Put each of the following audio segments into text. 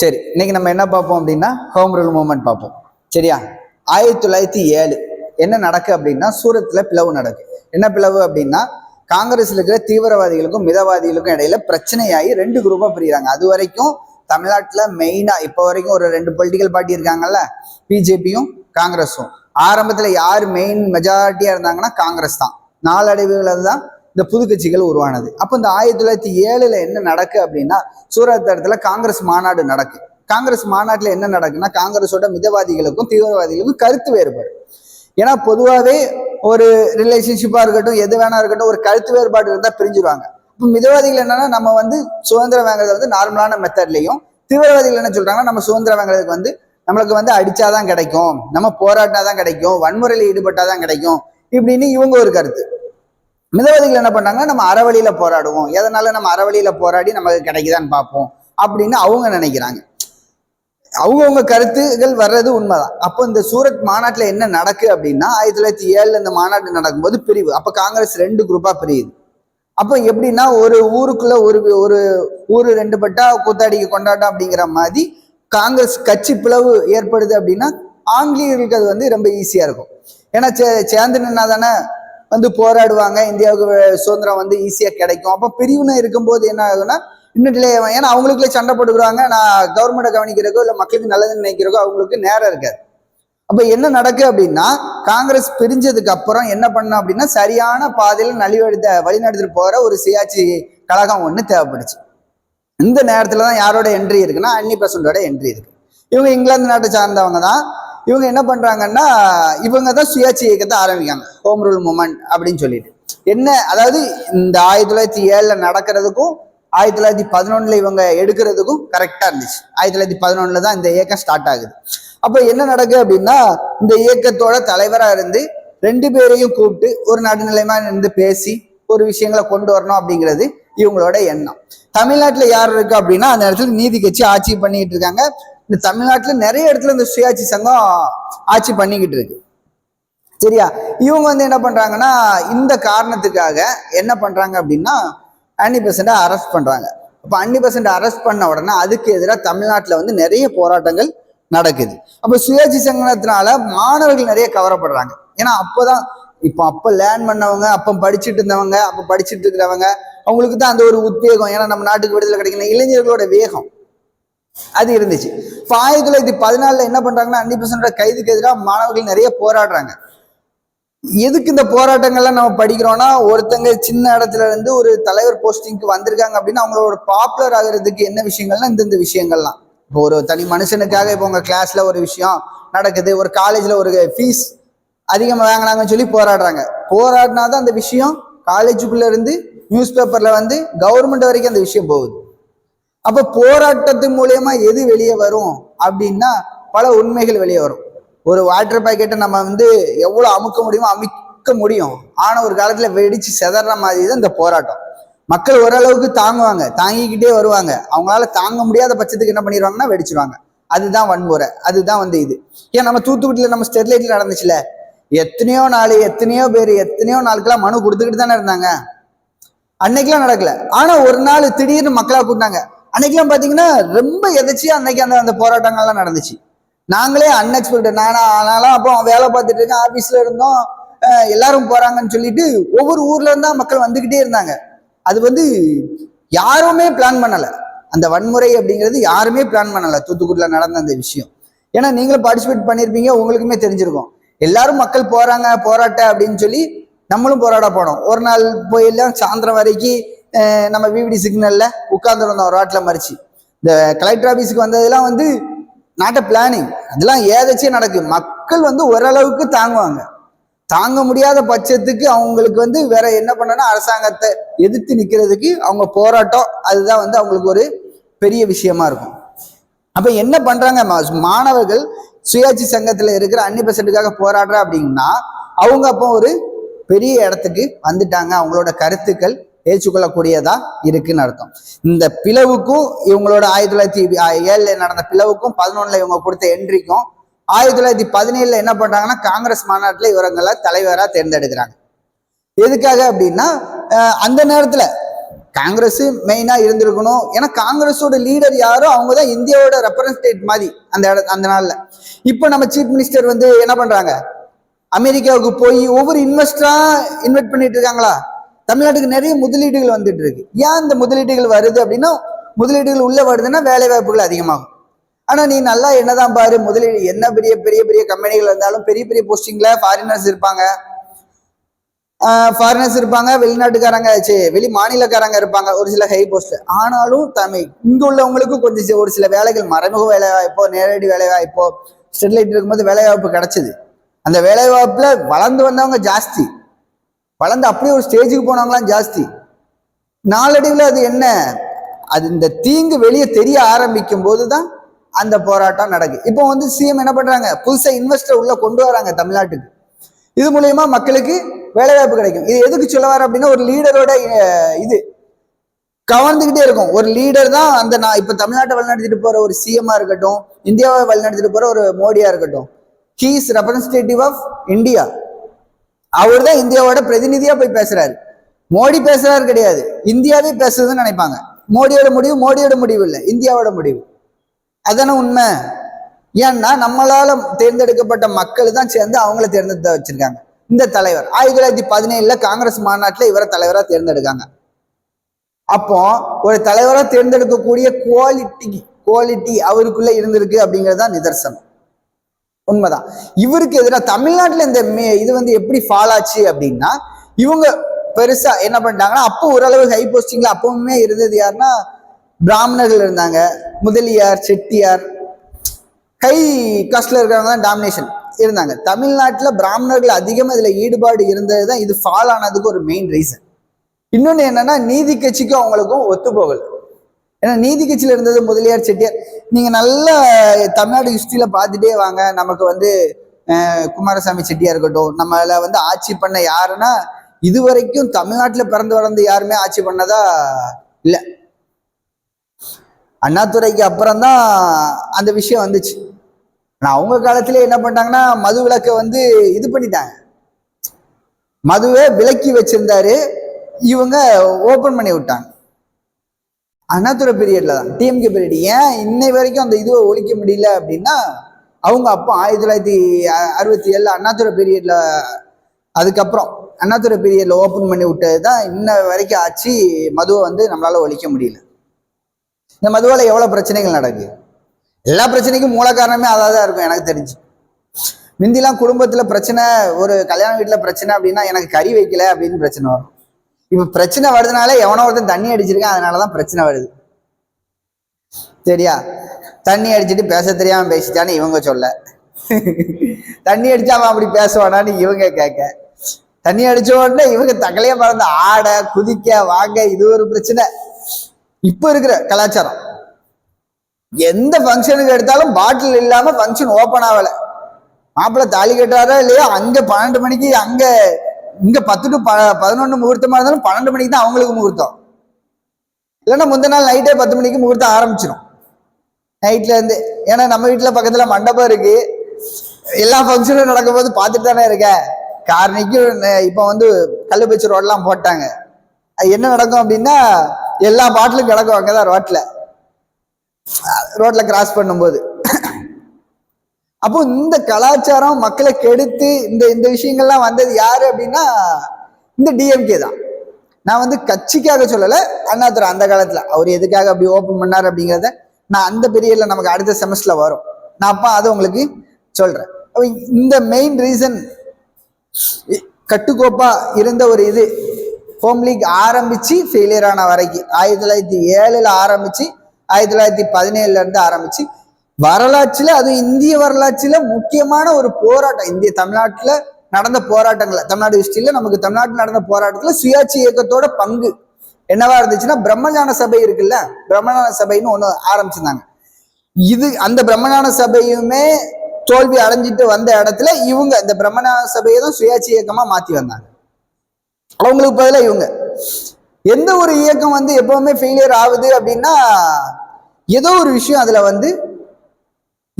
சரி இன்னைக்கு நம்ம என்ன பார்ப்போம் அப்படின்னா ஹோம் ரூல் மூமெண்ட் பார்ப்போம். சரியா? ஆயிரத்தி தொள்ளாயிரத்தி ஏழு. என்ன நடக்கு அப்படின்னா சூரத்தில் பிளவு நடக்கு. என்ன பிளவு அப்படின்னா காங்கிரஸ்ல இருக்கிற தீவிரவாதிகளுக்கும் மிதவாதிகளுக்கும் இடையில பிரச்சனையாகி ரெண்டு குரூப்பா பிரிகிறாங்க. அது வரைக்கும் தமிழ்நாட்டில் மெயினாக இப்போ வரைக்கும் ஒரு ரெண்டு பொலிட்டிக்கல் பார்ட்டி இருக்காங்கல்ல பிஜேபியும் காங்கிரஸும். ஆரம்பத்தில் யார் மெயின் மெஜாரிட்டியாக இருந்தாங்கன்னா காங்கிரஸ் தான். நாளடைவுகளில் தான் இந்த புது கட்சிகள் உருவானது. அப்போ இந்த ஆயிரத்தி தொள்ளாயிரத்தி ஏழுல என்ன நடக்கு அப்படின்னா சூரத் இடத்துல காங்கிரஸ் மாநாடு நடக்கு. காங்கிரஸ் மாநாட்டில் என்ன நடக்குன்னா காங்கிரஸோட மிதவாதிகளுக்கும் தீவிரவாதிகளுக்கும் கருத்து வேறுபாடு. ஏன்னா பொதுவாகவே ஒரு ரிலேஷன்ஷிப்பாக இருக்கட்டும் எது வேணா இருக்கட்டும் ஒரு கருத்து வேறுபாடு இருந்தால் பிரிஞ்சிருவாங்க. இப்போ மிதவாதிகள் என்னன்னா நம்ம வந்து சுதந்திரம் வாங்குறது வந்து நார்மலான மெத்தட்லையும் தீவிரவாதிகள் என்ன சொல்றாங்கன்னா நம்ம சுதந்திரம் வாங்குறதுக்கு வந்து நம்மளுக்கு வந்து அடிச்சாதான் கிடைக்கும் நம்ம போராட்டா தான் கிடைக்கும் வன்முறையில் ஈடுபட்டாதான் கிடைக்கும் இப்படின்னு இவங்க ஒரு கருத்து. மிதவாதிகள் என்ன பண்ணாங்க நம்ம அறவழியில போராடுவோம். எதனால நம்ம அறவழியில போராடி நமக்கு கிடைக்குதான்னு பார்ப்போம் அப்படின்னு அவங்க நினைக்கிறாங்க. அவங்கவுங்க கருத்துகள் வர்றது உண்மைதான். அப்போ இந்த சூரத் மாநாட்டில் என்ன நடக்கு அப்படின்னா ஆயிரத்தி தொள்ளாயிரத்தி ஏழில் இந்த மாநாட்டு நடக்கும்போது பிரிவு. அப்போ காங்கிரஸ் ரெண்டு குரூப்பாக பிரியுது. அப்போ எப்படின்னா ஒரு ஊருக்குள்ள ஒரு ஒரு ஊர் ரெண்டு பட்டா கூத்தாடிக்கு கொண்டாட்டம் அப்படிங்கிற மாதிரி காங்கிரஸ் கட்சி பிளவு ஏற்படுது அப்படின்னா ஆங்கிலேயர்களுக்கு அது வந்து ரொம்ப ஈஸியாக இருக்கும். ஏன்னா சே சேர்ந்து நின்னா தானே வந்து போராடுவாங்க. இந்தியாவுக்கு சுதந்திரம் வந்து ஈஸியாக கிடைக்கும். அப்போ பிரிவுன்னு இருக்கும்போது என்ன ஆகுதுன்னா இன்னும் டிலே ஆகும். ஏன்னா அவங்களுக்குள்ளே சண்டை போட்டுக்கிறாங்க. நான் கவர்மெண்ட்டை கவனிக்கிறக்கோ இல்லை மக்களுக்கு நல்லதுன்னு நினைக்கிறக்கோ அவங்களுக்கு நேரம் இருக்காது. அப்போ என்ன நடக்கு அப்படின்னா காங்கிரஸ் பிரிஞ்சதுக்கு அப்புறம் என்ன பண்ண அப்படின்னா சரியான பாதையில் நலிவெடுத்த வழிநடத்திட்டு போகிற ஒரு சுயாட்சி கழகம் ஒன்று தேவைப்படுச்சு. இந்த நேரத்தில் தான் யாரோட என்ட்ரி இருக்குன்னா அன்னி பெசண்டோட என்ட்ரி இருக்கு. இவங்க இங்கிலாந்து நாட்டை சார்ந்தவங்க தான். இவங்க என்ன பண்றாங்கன்னா இவங்க தான் சுயாட்சி இயக்கத்தை ஆரம்பிக்காங்க ஹோம் ரூல் மூமெண்ட் அப்படின்னு சொல்லிட்டு. என்ன அதாவது இந்த ஆயிரத்தி தொள்ளாயிரத்தி ஏழுல நடக்கிறதுக்கும் ஆயிரத்தி தொள்ளாயிரத்தி பதினொன்னுல இவங்க எடுக்கிறதுக்கும் கரெக்டா இருந்துச்சு. ஆயிரத்தி தொள்ளாயிரத்தி பதினொன்னுல தான் இந்த இயக்கம் ஸ்டார்ட் ஆகுது. அப்ப என்ன நடக்கு அப்படின்னா இந்த இயக்கத்தோட தலைவரா இருந்து ரெண்டு பேரையும் கூப்பிட்டு ஒரு நடுநிலைமா இருந்து பேசி ஒரு விஷயங்களை கொண்டு வரணும் அப்படிங்கிறது இவங்களோட எண்ணம். தமிழ்நாட்டுல யார் இருக்கு அப்படின்னா அந்த இடத்துல நீதி கட்சி ஆட்சி பண்ணிக்கிட்டு இருக்காங்க. இந்த தமிழ்நாட்டுல நிறைய இடத்துல இந்த சுயாட்சி சங்கம் ஆட்சி பண்ணிக்கிட்டு இருக்கு. சரியா? இவங்க வந்து என்ன பண்றாங்கன்னா இந்த காரணத்துக்காக என்ன பண்றாங்க அப்படின்னா அன்னி பெர்சண்டை அரெஸ்ட் பண்றாங்க. அப்போ அன்னி பெர்சண்டை அரெஸ்ட் பண்ண உடனே அதுக்கு எதிராக தமிழ்நாட்டில் வந்து நிறைய போராட்டங்கள் நடக்குது. அப்போ சுயாட்சி சங்கத்தினால மாணவர்கள் நிறைய கவரப்படுறாங்க. ஏன்னா அப்போதான் இப்போ அப்போ லேர்ன் பண்ணவங்க அப்போ படிச்சுட்டு இருந்தவங்க அப்போ படிச்சுட்டு இருக்கிறவங்க அவங்களுக்கு தான் அந்த ஒரு உத்வேகம். ஏன்னா நம்ம நாட்டுக்கு விடுதலை கிடைக்கணும் இளைஞர்களோட வேகம். அது இருந்துச்சு. இப்போ ஆயிரத்தி தொள்ளாயிரத்தி பதினாலில் என்ன பண்ணுறாங்கன்னா அன்னி பெசண்டோட கைதுக்கு எதிராக மாணவர்கள் நிறைய போராடுறாங்க. எதுக்கு இந்த போராட்டங்கள்லாம் நம்ம படிக்கிறோம்னா ஒருத்தங்க சின்ன இடத்துல இருந்து ஒரு தலைவர் போஸ்டிங்க்கு வந்திருக்காங்க அப்படின்னு அவங்களோட பாப்புலர் ஆகுறதுக்கு என்ன விஷயங்கள்னா இந்தந்த விஷயங்கள்லாம். இப்போ ஒரு தனி மனுஷனுக்காக இப்போ உங்கள் கிளாஸில் ஒரு விஷயம் நடக்குது ஒரு காலேஜில் ஒரு ஃபீஸ் அதிகமாக வாங்கினாங்கன்னு சொல்லி போராடுறாங்க. போராடினா தான் அந்த விஷயம் காலேஜுக்குள்ளே இருந்து நியூஸ் பேப்பரில் வந்து கவர்மெண்ட் வரைக்கும் அந்த விஷயம் போகுது. அப்ப போராட்டத்து மூலியமா எது வெளியே வரும் அப்படின்னா பல உண்மைகள் வெளியே வரும். ஒரு வாட்டர் பாக்கெட்டை நம்ம வந்து எவ்வளவு அமுக்க முடியுமோ அமுக்க முடியும். ஆனா ஒரு காலத்துல வெடிச்சு செதற மாதிரி தான் இந்த போராட்டம். மக்கள் ஓரளவுக்கு தாங்குவாங்க. தாங்கிக்கிட்டே வருவாங்க. அவங்களால தாங்க முடியாத பட்சத்துக்கு என்ன பண்ணிடுவாங்கன்னா வெடிச்சிருவாங்க. அதுதான் வன்முறை. அதுதான் வந்து இது. ஏன் நம்ம தூத்துக்குடியில நம்ம ஸ்டெர்லைட்ல நடந்துச்சுல? எத்தனையோ நாள் எத்தனையோ பேர் எத்தனையோ நாளுக்கெல்லாம் மனு கொடுத்துக்கிட்டு தானே இருந்தாங்க. அன்னைக்கெல்லாம் நடக்கல. ஆனா ஒரு நாள் திடீர்னு மக்களா கூட்டினாங்க அன்னைக்கெல்லாம் பாத்தீங்கன்னா ரொம்ப எதாச்சியா அன்னைக்கு அந்த அந்த போராட்டங்கள்லாம் நடந்துச்சு. நாங்களே அன்எக்ஸ்பெக்டட் நானா ஆனாலும் அப்போ வேலை பார்த்துட்டு இருக்கேன் ஆபீஸ்ல இருந்தோம். எல்லாரும் போறாங்கன்னு சொல்லிட்டு ஒவ்வொரு ஊர்ல இருந்தா மக்கள் வந்துகிட்டே இருந்தாங்க. அது வந்து யாருமே பிளான் பண்ணல. அந்த வன்முறை அப்படிங்கிறது யாருமே பிளான் பண்ணல. தூத்துக்குடியில நடந்த அந்த விஷயம். ஏன்னா நீங்களும் பார்ட்டிசிபேட் பண்ணியிருப்பீங்க உங்களுக்குமே தெரிஞ்சிருக்கும். எல்லாரும் மக்கள் போறாங்க போராட்ட அப்படின்னு சொல்லி நம்மளும் போராட போனோம். ஒரு நாள் போயெல்லாம் சாயந்தரம் வரைக்கும் நம்ம விவிடி சிக்னலில் உட்காந்துருந்தோம் ரோட்டில் மறிச்சு. இந்த கலெக்டர் ஆஃபீஸுக்கு வந்ததெல்லாம் வந்து நாட்ட பிளானிங் அதெல்லாம் ஏதாச்சும் நடக்கு மக்கள் வந்து ஓரளவுக்கு தாங்குவாங்க. தாங்க முடியாத பட்சத்துக்கு அவங்களுக்கு வந்து வேற என்ன பண்ணனா அரசாங்கத்தை எதிர்த்து நிற்கிறதுக்கு அவங்க போராட்டம் அதுதான் வந்து அவங்களுக்கு ஒரு பெரிய விஷயமா இருக்கும். அப்ப என்ன பண்றாங்க? மா- மாணவர்கள் சுயாட்சி சங்கத்துல இருக்கிற அன்னி பெசண்ட்டுக்காக போராடுற அப்படின்னா அவங்க அப்போ ஒரு பெரிய இடத்துக்கு வந்துட்டாங்க. அவங்களோட கருத்துக்கள் ஏற்றுக்கொள்ளக்கூடியதாக இருக்குன்னு அர்த்தம். இந்த பிளவுக்கும் இவங்களோட ஆயிரத்தி தொள்ளாயிரத்தி ஏழுல நடந்த பிளவுக்கும் பதினொன்னுல இவங்க கொடுத்த என்ட்ரிக்கும் ஆயிரத்தி தொள்ளாயிரத்தி பதினேழுல என்ன பண்றாங்கன்னா காங்கிரஸ் மாநாட்டில் இவங்களை தலைவராக தேர்ந்தெடுக்கிறாங்க. எதுக்காக அப்படின்னா அந்த நேரத்துல காங்கிரஸ் மெயினா இருந்திருக்கணும். ஏன்னா காங்கிரஸோட லீடர் யாரோ அவங்க தான் இந்தியாவோட ரெப்ரசன்டேட் மாதிரி அந்த இட அந்த நாள்ல. இப்போ நம்ம சீஃப் மினிஸ்டர் வந்து என்ன பண்றாங்க? அமெரிக்காவுக்கு போய் ஒவ்வொரு இன்வெஸ்டரா இன்வெஸ்ட் பண்ணிட்டு இருக்காங்களா? தமிழ்நாட்டுக்கு நிறைய முதலீடுகள் வந்துட்டு இருக்கு. ஏன் இந்த முதலீடுகள் வருது அப்படின்னா முதலீடுகள் உள்ள வருதுன்னா வேலை வாய்ப்புகள் அதிகமாகும். ஆனா நீ நல்லா என்னதான் பாரு முதலீடு என்ன பெரிய பெரிய பெரிய கம்பெனிகள் இருந்தாலும் பெரிய பெரிய போஸ்டிங்ல ஃபாரினர்ஸ் இருப்பாங்க. ஃபாரினர்ஸ் இருப்பாங்க வெளிநாட்டுக்காரங்க சே வெளி மாநிலக்காரங்க இருப்பாங்க ஒரு சில ஹை போஸ்ட் ஆனாலும் தமிழ் இங்க உள்ளவங்களுக்கு கொஞ்சம் ஒரு சில வேலைகள் மறைமுக வேலை வாய்ப்போ நேரடி வேலை வாய்ப்போ ஸ்டெர்லைட் இருக்கும்போது வேலை வாய்ப்பு கிடைச்சது. அந்த வேலை வாய்ப்புல வளர்ந்து வந்தவங்க ஜாஸ்தி. வளர்ந்து அப்படியே ஒரு ஸ்டேஜுக்கு போனவங்களாம் ஜாஸ்தி. நாளடைவில் அது என்ன? அது இந்த தீங்கு வெளியே தெரிய ஆரம்பிக்கும் போது தான் அந்த போராட்டம் நடக்குது இப்போ வந்து சிஎம் என்ன பண்ணுறாங்க புதுசாக இன்வெஸ்டர் உள்ளே கொண்டு வராங்க தமிழ்நாட்டுக்கு. இது மூலயமா மக்களுக்கு வேலைவாய்ப்பு கிடைக்கும். இது எதுக்கு சொல்ல வர அப்படின்னா ஒரு லீடரோட இது. கவர்ந்துக்கிட்டே இருக்கும். ஒரு லீடர் தான் அந்த நான் இப்போ தமிழ்நாட்டை வழிநடத்திட்டு போகிற ஒரு சிஎம்மாக இருக்கட்டும் இந்தியாவை வழிநடத்திட்டு போகிற ஒரு மோடியாக இருக்கட்டும். He is representative of India அவர் தான் இந்தியாவோட பிரதிநிதியா போய் பேசுறாரு. மோடி பேசுறாரு கிடையாது. இந்தியாவே பேசுறதுன்னு நினைப்பாங்க. மோடியோட முடிவு மோடியோட முடிவு இல்லை. இந்தியாவோட முடிவு. அதான உண்மை? ஏன்னா நம்மளால தேர்ந்தெடுக்கப்பட்ட மக்கள் தான் சேர்ந்து அவங்கள தேர்ந்தெடுத்த வச்சிருக்காங்க. இந்த தலைவர். ஆயிரத்தி தொள்ளாயிரத்தி பதினேழுல காங்கிரஸ் மாநாட்டில் இவரை தலைவரா தேர்ந்தெடுக்காங்க. அப்போ ஒரு தலைவரா தேர்ந்தெடுக்கக்கூடிய குவாலிட்டி குவாலிட்டி அவருக்குள்ள இருந்திருக்கு அப்படிங்கிறது தான் நிதர்சனம். உண்மைதான். இவருக்கு எதிராக தமிழ்நாட்டில் இந்த மே- இது வந்து எப்படி ஃபால் ஆச்சு அப்படின்னா இவங்க பெருசா என்ன பண்ணிட்டாங்கன்னா அப்போ ஓரளவு ஹை போஸ்டிங்ல அப்பவுமே இருந்தது யாருன்னா பிராமணர்கள் இருந்தாங்க. முதலியார் செட்டியார் ஹை காஸ்ட்ல இருக்கிறவங்க தான் டாமினேஷன் இருந்தாங்க. தமிழ்நாட்டில் பிராமணர்கள் அதிகமாக இதில் ஈடுபாடு இருந்தது தான் இது ஃபால் ஆனதுக்கு ஒரு மெயின் ரீசன் இன்னொன்று என்னன்னா நீதி கட்சிக்கும் அவங்களுக்கும் ஒத்து போகல ஏன்னா நீதி கட்சியில் இருந்தது முதலியார் செட்டியார். நீங்கள் நல்லா தமிழ்நாடு ஹிஸ்ட்ரியில் பார்த்துட்டே வாங்க. நமக்கு வந்து குமாரசாமி செட்டியாக இருக்கட்டும் நம்மள வந்து ஆட்சி பண்ண யாருன்னா இது வரைக்கும் தமிழ்நாட்டில் பிறந்து வளர்ந்து யாருமே ஆட்சி பண்ணதா இல்லை. அண்ணாதுரைக்கு அப்புறம் தான் அந்த விஷயம் வந்துச்சு. ஆனால் அவங்க காலத்திலே என்ன பண்ணிட்டாங்கன்னா மது விலக்கை வந்து இது பண்ணிட்டாங்க. மதுவை விலக்கி வச்சிருந்தாரு. இவங்க ஓபன் பண்ணி விட்டாங்க. அண்ணாதுரை பீரியட்ல தான். டிஎம்கே பீரியட் ஏன் இன்னை வரைக்கும் அந்த இதுவை ஒழிக்க முடியல அப்படின்னா அவங்க அப்போ ஆயிரத்தி தொள்ளாயிரத்தி அறுபத்தி ஏழில் அண்ணாதுரை பீரியட்ல அதுக்கப்புறம் அண்ணாதுரை பீரியட்ல ஓப்பன் பண்ணி விட்டது தான் இன்ன வரைக்கும் ஆச்சு மதுவை வந்து நம்மளால ஒழிக்க முடியல. இந்த மதுவால் எவ்வளோ பிரச்சனைகள் நடக்குது எல்லா பிரச்சனைக்கும் மூல காரணமே அதாக தான் இருக்கும் எனக்கு தெரிஞ்சு. முந்திலாம் குடும்பத்தில் பிரச்சனை ஒரு கல்யாண வீட்டில் பிரச்சனை அப்படின்னா எனக்கு கறி வைக்கல அப்படின்னு பிரச்சனை வரும். இப்போ பிரச்சனை வருதுனால எவனோ ஒருத்தன் தண்ணி அடிச்சிருக்கான் அதனாலதான் பிரச்சனை வருது. சரியா? தண்ணி அடிச்சிட்டு பேச தெரியாம பேசிட்டான்னு இவங்க சொல்ல. தண்ணி அடிச்சா அவன் அப்படி பேசுவானான்னு இவங்க கேட்க. தண்ணி அடிச்ச உடனே இவங்க தகலையே மறந்து ஆட குதிக்க வாங்க இது ஒரு பிரச்சனை. இப்ப இருக்கிற கலாச்சாரம். எந்த ஃபங்க்ஷனுக்கு எடுத்தாலும் பாட்டில் இல்லாம ஃபங்க்ஷன் ஓப்பன் ஆகல. மாப்பிள்ளை தாலி கட்டுறாரா இல்லையா அங்க பன்னெண்டு மணிக்கு அங்க இங்க பத்து டு ப பதினொன்று முகூர்த்தமா இருந்தாலும் பன்னெண்டு மணிக்கு தான் அவங்களுக்கு முகூர்த்தம். இல்லைன்னா முந்தின நாள் நைட்டே பத்து மணிக்கு முகூர்த்தம் ஆரம்பிச்சிடும் நைட்ல இருந்து ஏன்னா நம்ம வீட்டுல பக்கத்துல மண்டபம் இருக்கு. எல்லா ஃபங்க்ஷனும் நடக்கும்போது பார்த்துட்டு தானே இருக்க. காரணிக்கும் இப்போ வந்து கல்லுப்பச்சு ரோடெல்லாம் போட்டாங்க. அது என்ன நடக்கும் அப்படின்னா எல்லா பாட்டிலும் கிடக்கும் அங்கதான் ரோட்ல ரோட்ல கிராஸ் பண்ணும்போது. அப்போ இந்த கலாச்சாரம் மக்களை கெடுத்து இந்த இந்த விஷயங்கள்லாம் வந்தது யாரு அப்படின்னா இந்த டிஎம்கே தான். நான் வந்து கட்சிக்காக சொல்லல அண்ணாதுரை அந்த காலத்துல. அவர் எதுக்காக அப்படி ஓபன் பண்ணார் அப்படிங்கிறத நான் அந்த பீரியட்ல நமக்கு அடுத்த செமஸ்டர்ல வரும். நான் அப்ப அதை உங்களுக்கு சொல்றேன். அப்ப இந்த மெயின் ரீசன் கட்டுக்கோப்பா இருந்த ஒரு இது ஹோம் லீக் ஆரம்பிச்சு ஃபெயிலியர் ஆன வரைக்கும். ஆயிரத்தி தொள்ளாயிரத்தி ஏழுல ஆரம்பிச்சு ஆயிரத்தி தொள்ளாயிரத்தி பதினேழுல இருந்து ஆரம்பிச்சு வரலாற்றுல அது இந்திய வரலாற்றுல முக்கியமான ஒரு போராட்டம். இந்திய தமிழ்நாட்டுல நடந்த போராட்டங்களை தமிழ்நாடு ஹிஸ்டரியில நமக்கு தமிழ்நாட்டில் நடந்த போராட்டத்துல சுயாட்சி இயக்கத்தோட பங்கு என்னவா இருந்துச்சுன்னா பிரம்மஞான சபை இருக்குல்ல பிரம்மஞான சபைன்னு ஒண்ணு ஆரம்பிச்சிருந்தாங்க. இது அந்த பிரம்மஞான சபையுமே தோல்வி அடைஞ்சிட்டு வந்த இடத்துல இவங்க இந்த பிரம்மஞான சபையை தான் சுயாட்சி இயக்கமா மாத்தி வந்தாங்க. அவங்களுக்கு பதிலாக இவங்க. எந்த ஒரு இயக்கம் வந்து எப்பவுமே ஃபெயிலியர் ஆகுது அப்படின்னா ஏதோ ஒரு விஷயம் அதுல வந்து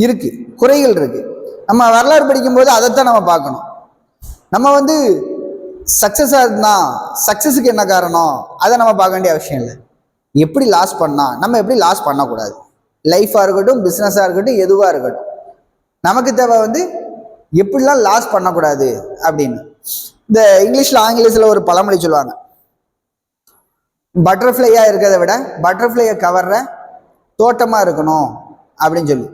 இருக்குது குறைகள் இருக்குது நம்ம வரலாறு படிக்கும்போது அதைத்தான் நம்ம பார்க்கணும். நம்ம வந்து சக்ஸஸாக இருந்தால் சக்ஸஸுக்கு என்ன காரணம்? அதை நம்ம பார்க்க வேண்டிய அவசியம் இல்லை. எப்படி லாஸ் பண்ணால் நம்ம எப்படி லாஸ் பண்ணக்கூடாது? லைஃபாக இருக்கட்டும் பிஸ்னஸாக இருக்கட்டும் எதுவாக இருக்கட்டும். நமக்கு தேவை வந்து எப்படிலாம் லாஸ் பண்ணக்கூடாது அப்படின்னு. இந்த இங்கிலீஷில் ஆங்கிலத்தில் ஒரு பழமொழி சொல்லுவாங்க. பட்டர்ஃப்ளையாக இருக்கிறத விட பட்டர்ஃப்ளையை கவர்ற தோட்டமாக இருக்கணும் அப்படின்னு சொல்லி.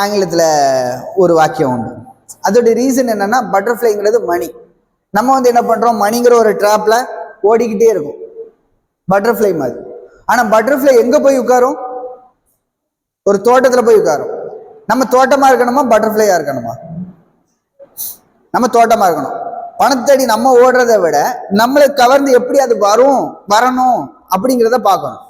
ஆங்கிலத்தில் ஒரு வாக்கியம் உண்டு. அதோட ரீசன் என்னன்னா பட்டர்ஃப்ளைங்கிறது மணி. நம்ம வந்து என்ன பண்ணுறோம் மணிங்கிற ஒரு ட்ராப்பில் ஓடிக்கிட்டே இருக்கும். பட்டர்ஃப்ளை மாதிரி. ஆனால் பட்டர்ஃப்ளை எங்கே போய் உட்காரும்? ஒரு தோட்டத்தில் போய் உட்காரும். நம்ம தோட்டமாக இருக்கணுமா? பட்டர்ஃப்ளையாக இருக்கணுமா? நம்ம தோட்டமாக இருக்கணும். பணத்தடி நம்ம ஓடுறதை விட நம்மளை கவர்ந்து எப்படி அது வரும் வரணும் அப்படிங்கிறத பார்க்கணும்.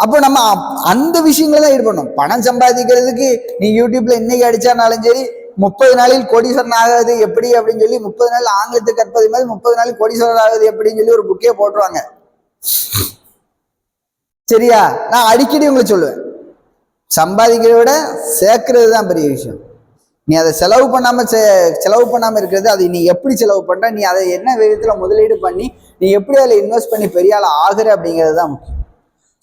அப்போ நம்ம அப்- அந்த விஷயங்களை தான் ஈடுபடணும் பணம் சம்பாதிக்கிறதுக்கு நீ யூடியூப்ல இன்னைக்கு அடிச்சானாலும் சரி முப்பது நாளில் கோடீஸ்வரன் ஆகாது எப்படி அப்படின்னு சொல்லி முப்பது நாள் ஆங்கிலத்தை கற்பது மாதிரி முப்பது நாளில் கோடீஸ்வரன் ஆகுது எப்படின்னு சொல்லி ஒரு புக்கே போட்டுருவாங்க. சரியா? நான் அடிக்கடி உங்களுக்கு சொல்லுவேன். சம்பாதிக்கிறத விட சேர்க்கறது தான் பெரிய விஷயம். நீ அதை செலவு பண்ணாம செ- செலவு பண்ணாம இருக்கிறது அது நீ எப்படி செலவு பண்ற நீ அதை என்ன விதத்துல முதலீடு பண்ணி நீ எப்படி அதில் இன்வெஸ்ட் பண்ணி பெரிய ஆள் ஆகுற அப்படிங்கிறது தான் முக்கியம்.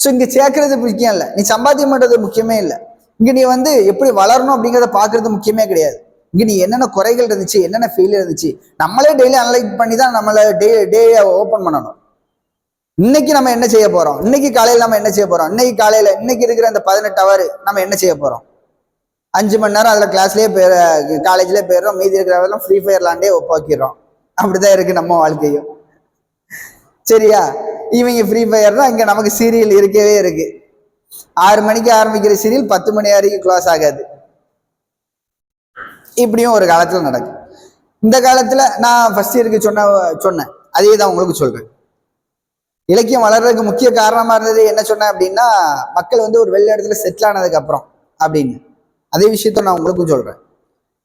ஸோ இங்கே சேர்க்கறது முக்கியம் இல்லை. நீ சம்பாத்தியம் பண்ணுறது முக்கியமே இல்லை. இங்கே நீ வந்து எப்படி வளரணும் அப்படிங்கிறத பார்க்கறது முக்கியமே கிடையாது. இங்கே நீ என்னென்ன குறைகள் இருந்துச்சு என்னென்ன ஃபெயிலியர் இருந்துச்சு நம்மளே டெய்லி அனலைஸ் பண்ணி தான் நம்மளை டே டே ஓப்பன் பண்ணணும். இன்னைக்கு நம்ம என்ன செய்ய போகிறோம் இன்னைக்கு காலையில் நம்ம என்ன செய்ய போகிறோம் இன்னைக்கு காலையில் இன்னைக்கு இருக்கிற அந்த பதினெட்டு ஹவர் நம்ம என்ன செய்ய போகிறோம் அஞ்சு மணி நேரம் அதில் கிளாஸ்லேயே போய் காலேஜ்லேயே போயிடுறோம். மீதி இருக்கிறவெல்லாம் ஃப்ரீ ஃபயர் விளாண்டே அப்படி தான் இருக்குது நம்ம வாழ்க்கையும். சரியா? இவங்க ஃப்ரீ ஃபயர் தான் இங்கே நமக்கு சீரியல் இருக்கவே இருக்கு. ஆறு மணிக்கு ஆரம்பிக்கிற சீரியல் பத்து மணி வரைக்கும் க்ளோஸ் ஆகாது. இப்படியும் ஒரு காலத்தில் நடக்கும். இந்த காலத்தில் நான் ஃபர்ஸ்ட் இயருக்கு சொன்ன சொன்னேன். அதே தான் உங்களுக்கு சொல்றேன். இலக்கியம் வளர்றதுக்கு முக்கிய காரணமா இருந்தது என்ன சொன்னேன் அப்படின்னா மக்கள் வந்து ஒரு வெள்ள இடத்துல செட்டில் ஆனதுக்கு அப்புறம் அப்படின்னு. அதே விஷயத்த நான் உங்களுக்கும் சொல்றேன்.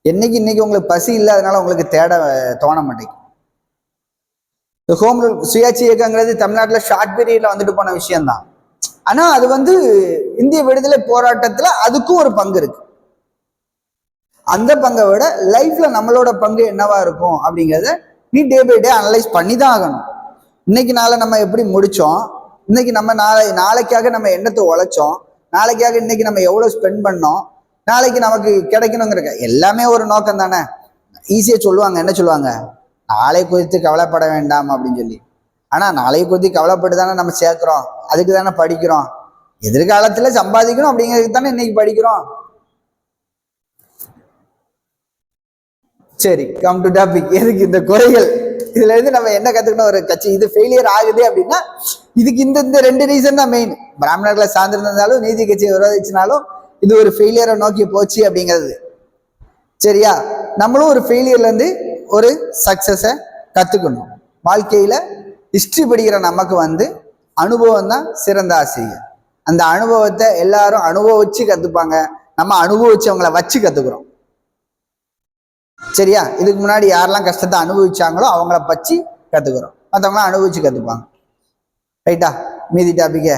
என்னைக்கு இன்னைக்கு உங்களுக்கு பசி இல்லை அதனால உங்களுக்கு தேட தோண மாட்டேங்குது. இந்த ஹோம் ரூல் சுயாட்சி இயக்கங்கிறது தமிழ்நாட்டில் ஷார்ட் பீரியட்ல வந்துட்டு போன விஷயம்தான். ஆனா அது வந்து இந்திய விடுதலை போராட்டத்துல அதுக்கும் ஒரு பங்கு இருக்கு. அந்த பங்கை விட லைஃப்ல நம்மளோட பங்கு என்னவா இருக்கும் அப்படிங்கிறத நீ டே பை டே அனலைஸ் பண்ணி தான் ஆகணும். இன்னைக்கு நாளை நம்ம எப்படி முடிச்சோம்? இன்னைக்கு நம்ம நாளை நாளைக்காக நம்ம எண்ணத்தை உழைச்சோம்? நாளைக்காக இன்னைக்கு நம்ம எவ்வளோ ஸ்பெண்ட் பண்ணோம்? நாளைக்கு நமக்கு கிடைக்கணுங்கிற எல்லாமே ஒரு நோக்கம் தானே ஈஸியாக சொல்லுவாங்க என்ன சொல்லுவாங்க? நாளை குறித்து கவலைப்பட வேண்டாம் அப்படின்னு சொல்லி. ஆனால் நாளை குறித்து கவலைப்பட்டு தானே நம்ம சேர்க்குறோம். அதுக்கு தானே படிக்கிறோம். எதிர்காலத்தில் சம்பாதிக்கணும் அப்படிங்கிறதுக்கு தானே இன்னைக்கு படிக்கிறோம். சரி கம் டு டாபிக் எதுக்கு இந்த குறைகள்? இதுல இருந்து நம்ம என்ன கத்துக்கணும்? ஒரு கட்சி இது ஃபெயிலியர் ஆகுது அப்படின்னா இதுக்கு இந்த இந்த ரெண்டு ரீசன் தான் மெயின் பிராமணர்களை சார்ந்திருந்தாலும் நீதி கட்சியை விரோதிச்சினாலும் இது ஒரு ஃபெயிலியரை நோக்கி போச்சு அப்படிங்கிறது. சரியா? நம்மளும் ஒரு ஃபெயிலியர்ல இருந்து ஒரு சக்ஸஸை கற்றுக்கணும் வாழ்க்கையில் ஹிஸ்ட்ரி படிக்கிற நமக்கு வந்து அனுபவம் தான் சிறந்த ஆசிரியர். அந்த அனுபவத்தை எல்லாரும் அனுபவிச்சு கற்றுப்பாங்க நம்ம அனுபவிச்சவங்கள வச்சு கற்றுக்குறோம் சரியா? இதுக்கு முன்னாடி யாரெல்லாம் கஷ்டத்தை அனுபவிச்சாங்களோ அவங்கள பற்றி கற்றுக்குறோம் மற்றவங்களாம் அனுபவிச்சு கற்றுப்பாங்க ரைட்டா மீதி டாபிக்க